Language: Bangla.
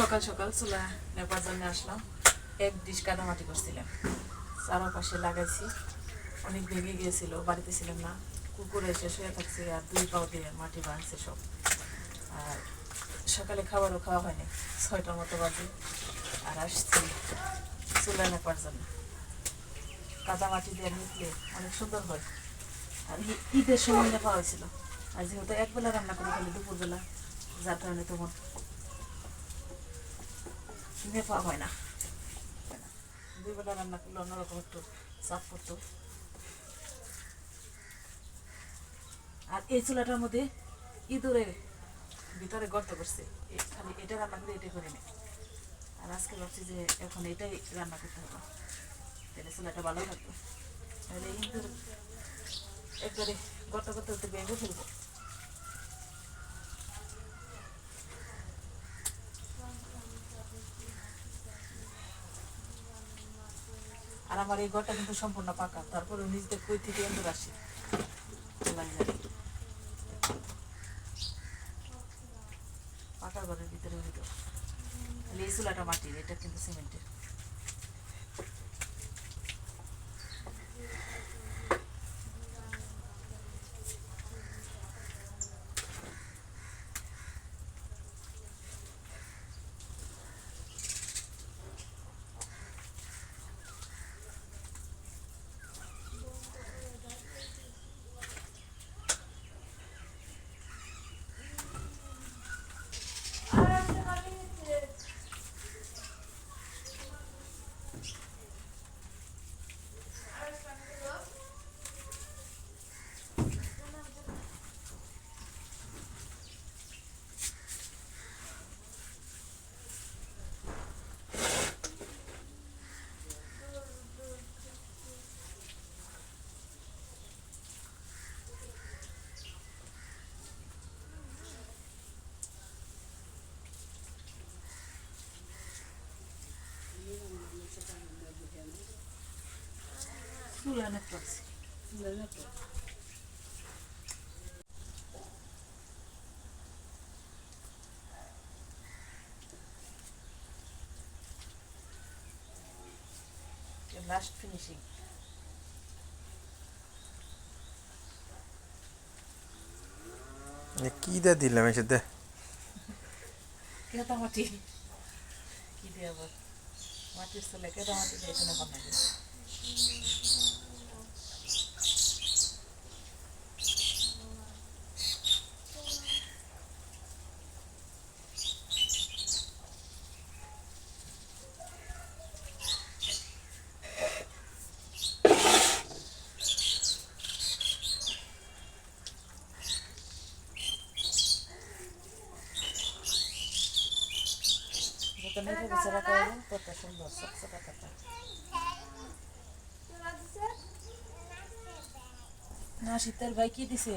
সকাল সকাল চুলা নেবার জন্য আসলাম। এক ডিশ কাদামাটি করছিলাম। চারপাশে লাগাইছি। অনেক ভেঙে গিয়েছিল, বাড়িতে ছিলাম না। কুকুরে এসে শুয়ে থাকছে আর দুই পাও দিয়ে মাটি ভাঙছে সব। আর সকালে খাবারও খাওয়া হয়নি, ছয়টার মতো বাজে। আর আসছি চুলা নেবার জন্য কাদা মাটি দিয়ে নিতলে অনেক সুন্দর হয়। আর ঈদের সময় নেওয়া হয়েছিল। আর যেহেতু একবেলা রান্না করি খালি দুপুরবেলা, যার কারণে তোমার নেপা হয় না। দুই বেলা রান্না করলে অন্যরকম একটু চাপ পড়তো। আর এই চুলাটার মধ্যে ইঁদুরের ভিতরে গর্ত করছে। খালি এটা রান্না করে এটা করে নেই। আর আজকে ভাবছি যে এখন এটাই রান্না করতে হবে। তাহলে চুলাটা ভালো থাকবে তাহলে ইঁদুর একবারে গর্ত করতে করতে ভেঙে ফেলব। আর আমার এই ঘরটা কিন্তু সম্পূর্ণ পাকা। তারপরে নিজেদের কই থেকে এন্দুর আসি পাকা ঘরের ভিতরে হইতো এই চুলাটা মাটির, এটা কিন্তু সিমেন্টের। পাচ্ছি লাস্ট ফিনিশিং এ কি দা দিলাম এসে দে কেদা মাটি কি দিয়ে আবার মাটির চলে কেদা মাটি দিয়ে এখানে বানাই দিই যত নেবে বেচারা করব তত সুন্দর সবসে থাকা না শীতের ভাই কি দিছে?